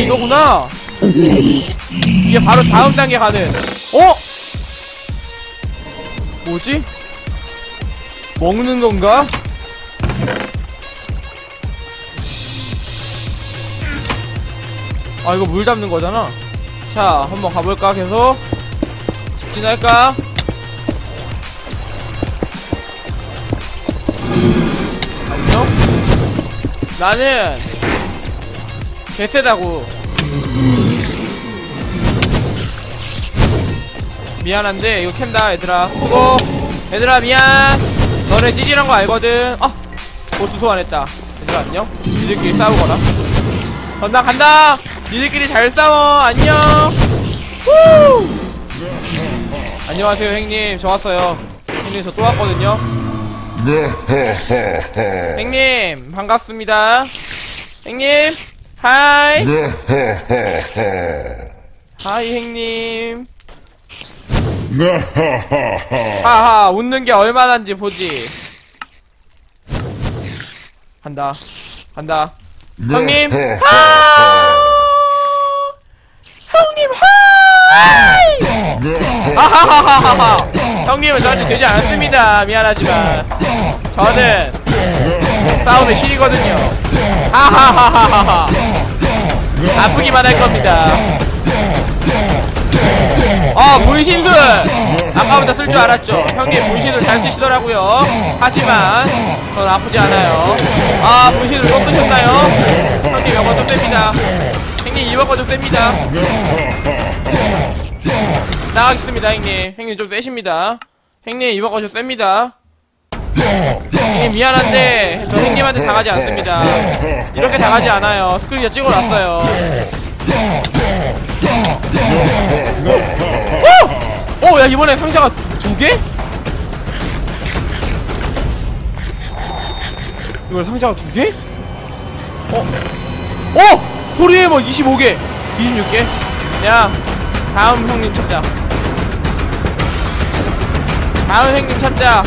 이거구나 이게 바로 다음 단계 가는 어? 뭐지? 먹는 건가? 아 이거 물 담는 거잖아 자 한번 가볼까 계속 직진할까? 안녕? 나는 개쎄다고 미안한데 이거 캔다 얘들아. 수고 얘들아 미안. 너네 찌질한 거 알거든. 아 보스 소환했다. 얘들아 안녕. 니들끼리 싸우거라 건나 간다. 니들끼리 잘 싸워. 안녕. 후! 안녕하세요 형님. 저 왔어요. 형님 저 또 왔거든요. 형님 반갑습니다. 형님 하이. 하이 형님 하하 웃는 게 얼마나인지 보지. 간다. 간다. 형님 하 형님 하이! 하하하하하. 형님은 저한테 되지 않았습니다. 미안하지만. 저는 싸움의 신이거든요. 하하하하하. 아프기만 할 겁니다 어 분신술. 아까부터 쓸줄 알았죠. 형님 분신술 잘 쓰시더라고요. 하지만 전 아프지 않아요. 아 분신술 또 쓰셨나요? 형님 이거 좀 셉니다. 형님 이번 거좀 셉니다. 나가겠습니다 형님. 형님 좀 세십니다. 형님 이번 거좀 셉니다. 형님 미안한데 저 형님한테 당하지 않습니다. 이렇게 당하지 않아요. 스크린에 찍어놨어요 오! 오! 야 이번에 상자가 두 개? 이번 상자가 두 개? 어? 어! 코리에머 25개 26개 야 다음 형님 찾자 다음 형님 찾자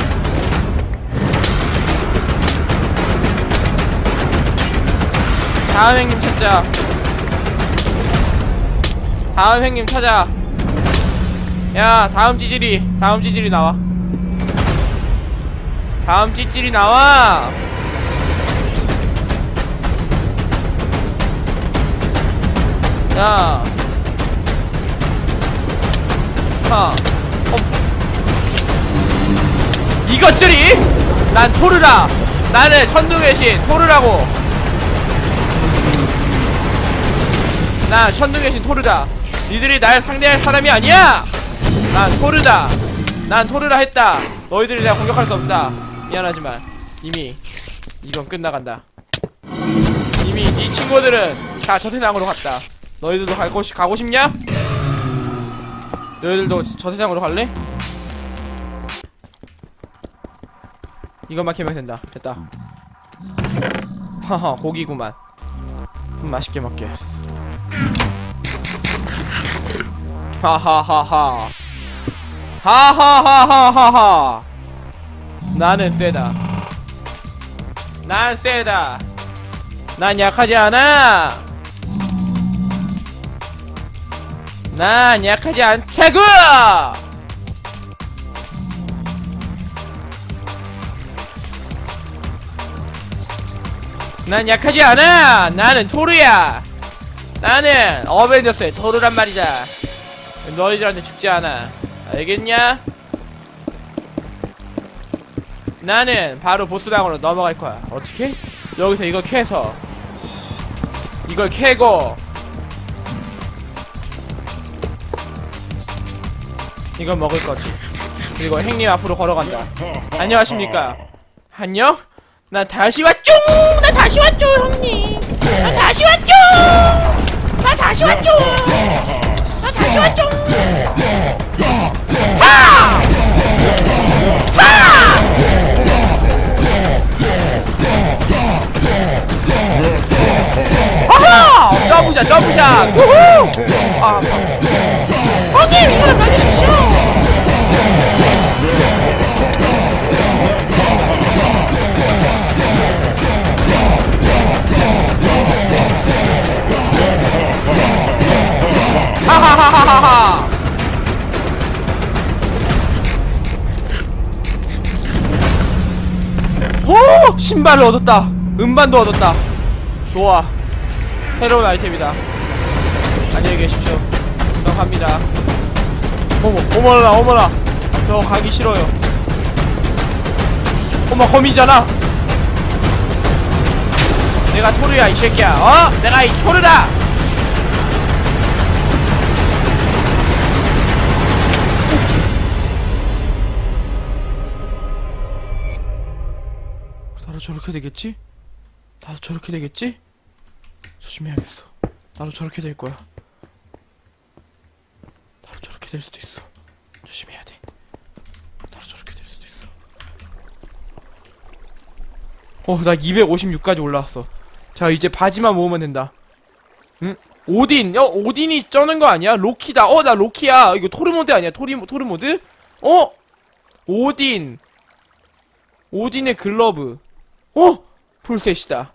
다음 형님 찾자 다음 형님 찾아. 야 다음 찌질이 다음 찌질이 나와. 다음 찌질이 나와. 야. 하. 어. 이것들이 난 토르라. 나는 천둥의 신 토르라고. 나 천둥의 신 토르다 니들이 날 상대할 사람이 아니야! 난 토르다. 난 토르라 했다. 너희들이 내가 공격할 수 없다. 미안하지만 이미 이건 끝나간다. 이미 네 친구들은 다 저 세상으로 갔다. 너희들도 갈 곳이 가고 싶냐? 너희들도 저 세상으로 갈래? 이것만 캐면 된다. 됐다. 하하 고기구만. 음, 맛있게 먹게 하하하하. 하하하하하하 나는 세다. 난 세다. 난 약하지 않아. 난 약하지 않다고 난 약하지 않아! 나는 토르야! 나는 어벤져스의 토르란 말이다 너희들한테 죽지 않아. 알겠냐? 나는 바로 보스방으로 넘어갈 거야. 어떻게? 여기서 이걸 캐서 이걸 캐고 이걸 먹을 거지. 그리고 행님 앞으로 걸어간다. 안녕하십니까? 안녕? 나 다시 왔죠? 나 다시 왔죠 형님? 나 다시 왔죠? 나 다시 왔죠 하! 아하! 점프샷 점프샷 우후! 아, 형님 이거를 맞으십시오 하하하하 오! 신발을 얻었다. 음반도 얻었다. 좋아. 새로운 아이템이다. 안녕히 계십시오. 저 갑니다. 어머 어머나 어머나. 저 가기 싫어요. 어머 거미잖아. 내가 토르야 이 새끼야. 어? 내가 이 토르다! 저렇게 되겠지? 나도 저렇게 되겠지? 조심해야겠어. 나도 저렇게 될 거야. 나도 저렇게 될 수도 있어. 조심해야 돼. 나도 저렇게 될 수도 있어. 어 나 256까지 올라왔어. 자 이제 바지만 모으면 된다. 응? 오딘. 어 오딘이 쩌는 거 아니야? 로키다. 어 나 로키야. 이거 토르모드 아니야? 토리, 토르모드? 어? 오딘. 오딘의 글러브 어? 풀셋이다.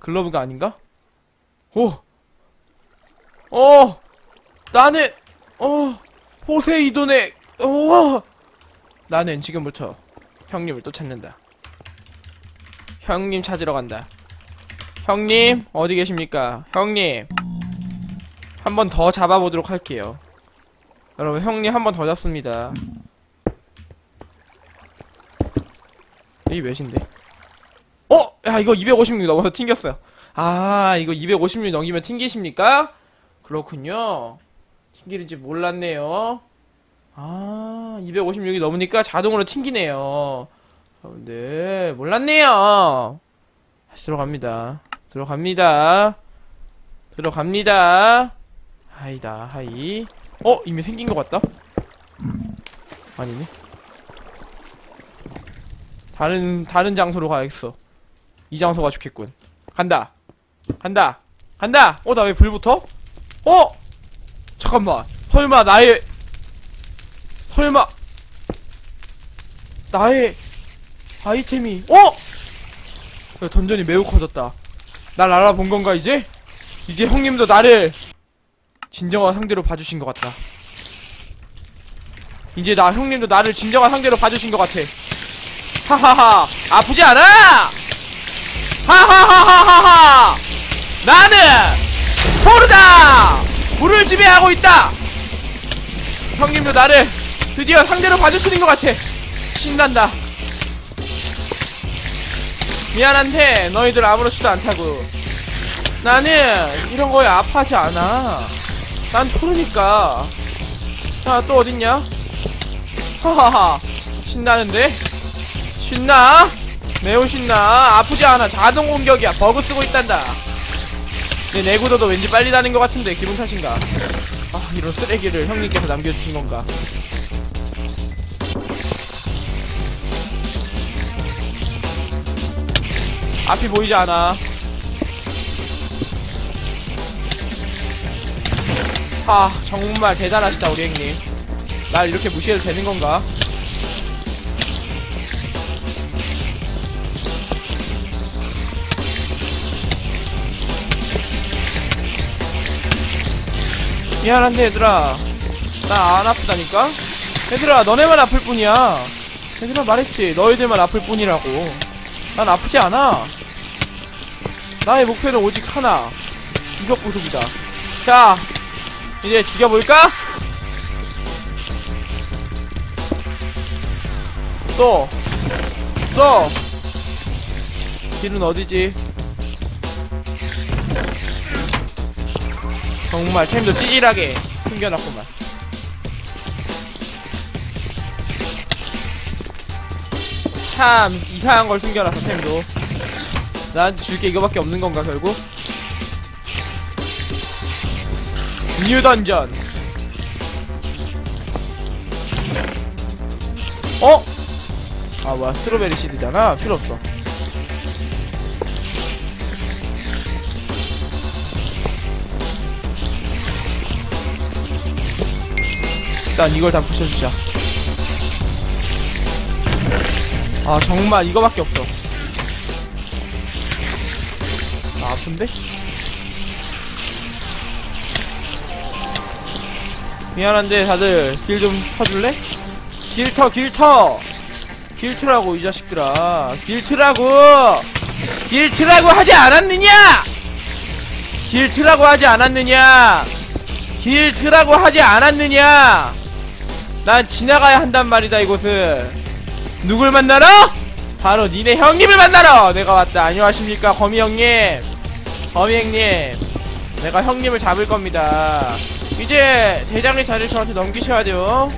글러브가 아닌가? 오 어! 나는 어? 포세이돈의 어? 나는 지금부터 형님을 또 찾는다. 형님 찾으러 간다. 형님 어디 계십니까? 형님 한 번 더 잡아보도록 할게요. 여러분 형님 한 번 더 잡습니다. 이 몇인데 어? 야 이거 256 넘어서 튕겼어요. 아 이거 256 넘기면 튕기십니까? 그렇군요. 튕기는지 몰랐네요. 아 256이 넘으니까 자동으로 튕기네요. 여러분들 몰랐네요. 다시 들어갑니다. 들어갑니다. 들어갑니다. 하이다 하이. 어? 이미 생긴 것 같다? 아니네. 다른 다른 장소로 가야겠어 이 장소가 좋겠군. 간다. 간다. 간다. 어 나 왜 불 붙어? 어? 잠깐만. 설마 나의 설마 나의 아이템이 어? 야, 던전이 매우 커졌다. 날 알아본 건가 이제? 이제 형님도 나를 진정한 상대로 봐주신 것 같다. 이제 나 형님도 나를 진정한 상대로 봐주신 것 같아. 하하하. 아프지 않아 하하하하하하. 나는 포르다! 불을 지배하고 있다! 형님도 나를 드디어 상대로 봐주시는 것 같아. 신난다. 미안한데 너희들 아무렇지도 않다고. 나는 이런 거에 아파하지 않아. 난 토르니까. 자또 어딨냐? 하하하. 신나는데? 신나? 매우 신나. 아프지 않아. 자동 공격이야. 버그 쓰고 있단다. 내 내구도도 왠지 빨리 나는 것 같은데 기분 탓인가? 아 이런 쓰레기를 형님께서 남겨주신 건가? 앞이 보이지 않아. 하 정말 대단하시다 우리 형님. 날 이렇게 무시해도 되는 건가 미안한데 얘들아 나 안 아프다니까? 얘들아 너네만 아플 뿐이야 얘들아 말했지 너희들만 아플 뿐이라고 난 아프지 않아 나의 목표는 오직 하나 이격 구속이다 자 이제 죽여볼까? 또! 또! 길은 어디지? 정말 템도 찌질하게 숨겨놨구만. 참 이상한 걸 숨겨놨어 템도. 난 줄 게 이거밖에 없는 건가 결국? 뉴 던전. 어? 아 뭐야 스트로베리 시드잖아? 필요 없어 일단 이걸 다 부셔주자. 아 정말 이거밖에 없어. 아 아픈데? 미안한데 다들 길 좀 터줄래? 길터 길터! 길트라고 이 자식들아. 길트라고! 길트라고 하지 않았느냐? 길트라고 하지 않았느냐? 길트라고 하지 않았느냐 난 지나가야 한단 말이다 이곳을. 누굴 만나러? 바로 니네 형님을 만나러! 내가 왔다. 안녕하십니까 거미 형님. 거미 형님 내가 형님을 잡을 겁니다. 이제 대장의 자리를 저한테 넘기셔야 돼요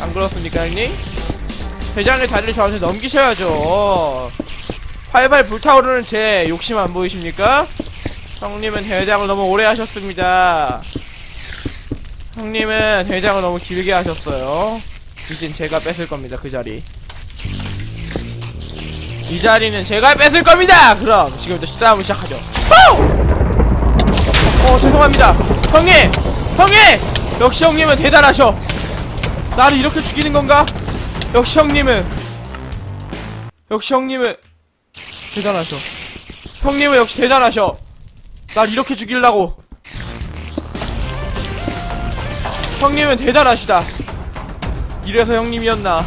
안 그렇습니까 형님? 대장의 자리를 저한테 넘기셔야죠. 활발 불타오르는 제 욕심 안 보이십니까? 형님은 대장을 너무 오래 하셨습니다 형님은 대장을 너무 길게 하셨어요. 이젠 제가 뺏을 겁니다 그 자리. 이 자리는 제가 뺏을 겁니다! 그럼 지금부터 싸움을 시작하죠. 호! 어 죄송합니다. 형님! 형님! 역시 형님은 대단하셔. 나를 이렇게 죽이는 건가? 역시 형님은 역시 형님은 대단하셔. 형님은 역시 대단하셔. 날 이렇게 죽이려고 형님은 대단하시다. 이래서 형님이었나.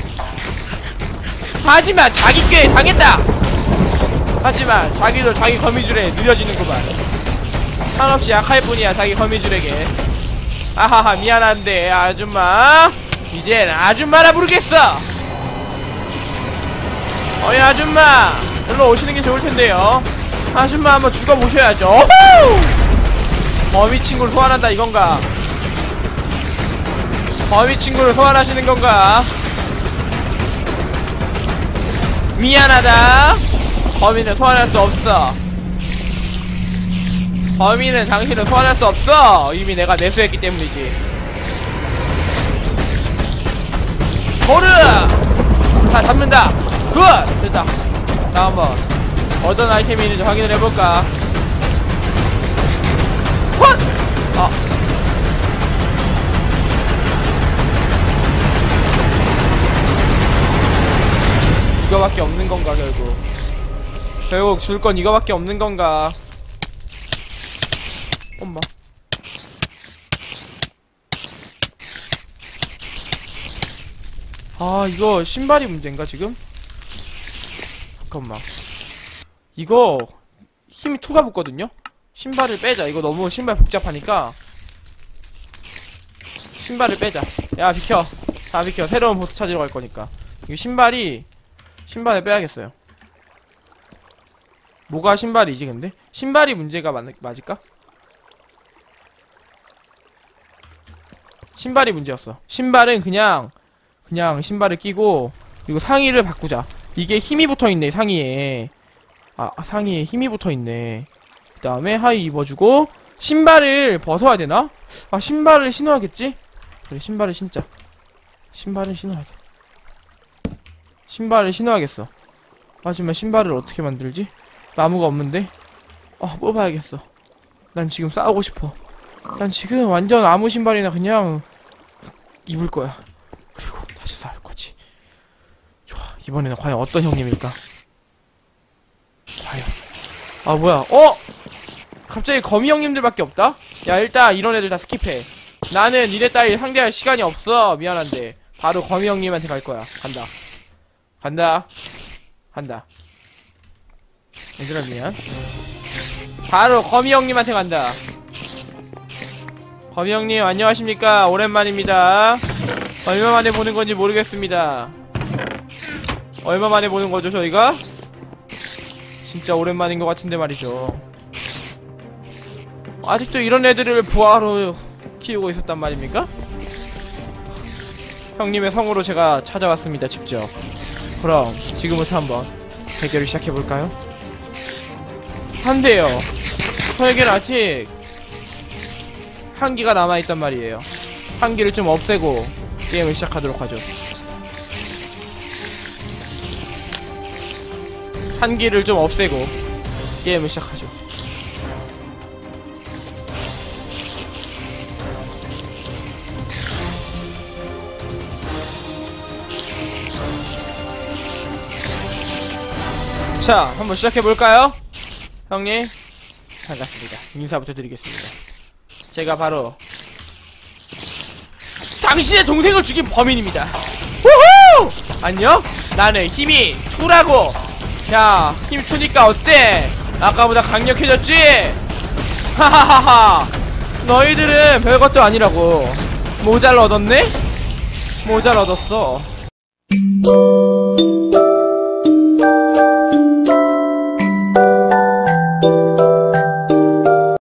하지만 자기 꾀에 당했다! 하지만 자기도 자기 거미줄에 느려지는구만. 한없이 약할 뿐이야 자기 거미줄에게. 아하하 미안한데 아줌마. 이젠 아줌마라 부르겠어! 어이 아줌마! 일로 오시는 게 좋을 텐데요. 아줌마 한번 죽어보셔야죠! 거미 친구를 소환한다 이건가 거미 친구를 소환하시는 건가? 미안하다. 거미는 소환할 수 없어. 거미는 당신을 소환할 수 없어. 이미 내가 내수했기 때문이지. 거르! 다 잡는다. 굿! 됐다. 나 한번 어떤 아이템이 있는지 확인을 해볼까? 헛! 아 이거밖에 없는 건가 결국? 결국 줄 건 이거밖에 없는 건가? 엄마. 아 이거 신발이 문제인가 지금? 잠깐만. 이거 힘이 투가 붙거든요? 신발을 빼자. 이거 너무 신발 복잡하니까. 신발을 빼자. 야 비켜. 다 비켜. 새로운 보스 찾으러 갈 거니까. 이거 신발이 신발을 빼야겠어요 뭐가 신발이지 근데? 신발이 문제가 맞, 맞을까? 신발이 문제였어 신발은 그냥 그냥 신발을 끼고 그리고 상의를 바꾸자 이게 힘이 붙어있네 상의에 아 상의에 힘이 붙어있네 그 다음에 하의 입어주고 신발을 벗어야 되나? 아 신발을 신어야겠지? 그래 신발을 신자 신발을 신어야 돼 신발을 신어야겠어. 하지만 신발을 어떻게 만들지? 나무가 없는데? 아 뽑아야겠어. 난 지금 싸우고 싶어. 난 지금 완전 아무 신발이나 그냥 입을 거야. 그리고 다시 싸울 거지. 좋아 이번에는 과연 어떤 형님일까? 과연. 아 뭐야. 어? 갑자기 거미 형님들밖에 없다? 야 일단 이런 애들 다 스킵해. 나는 니네 따위 상대할 시간이 없어. 미안한데. 바로 거미 형님한테 갈 거야. 간다 간다. 간다. 얘들아 미안. 바로 거미 형님한테 간다. 거미 형님 안녕하십니까? 오랜만입니다. 얼마 만에 보는 건지 모르겠습니다. 얼마 만에 보는 거죠 저희가? 진짜 오랜만인 것 같은데 말이죠. 아직도 이런 애들을 부하로 키우고 있었단 말입니까? 형님의 성으로 제가 찾아왔습니다 직접 그럼 지금부터 한번 대결을 시작해볼까요? 한대요. 저에겐 아직 한기가 남아있단 말이에요. 한기를 좀 없애고 게임을 시작하도록 하죠. 한기를 좀 없애고 게임을 시작하죠 자 한번 시작해볼까요? 형님? 반갑습니다. 인사부터 드리겠습니다. 제가 바로 당신의 동생을 죽인 범인입니다. 우후! 안녕? 나는 힘이 2라고! 야힘 2니까 어때? 아까보다 강력해졌지? 하하하하! 너희들은 별것도 아니라고. 모자를 얻었네? 모자를 얻었어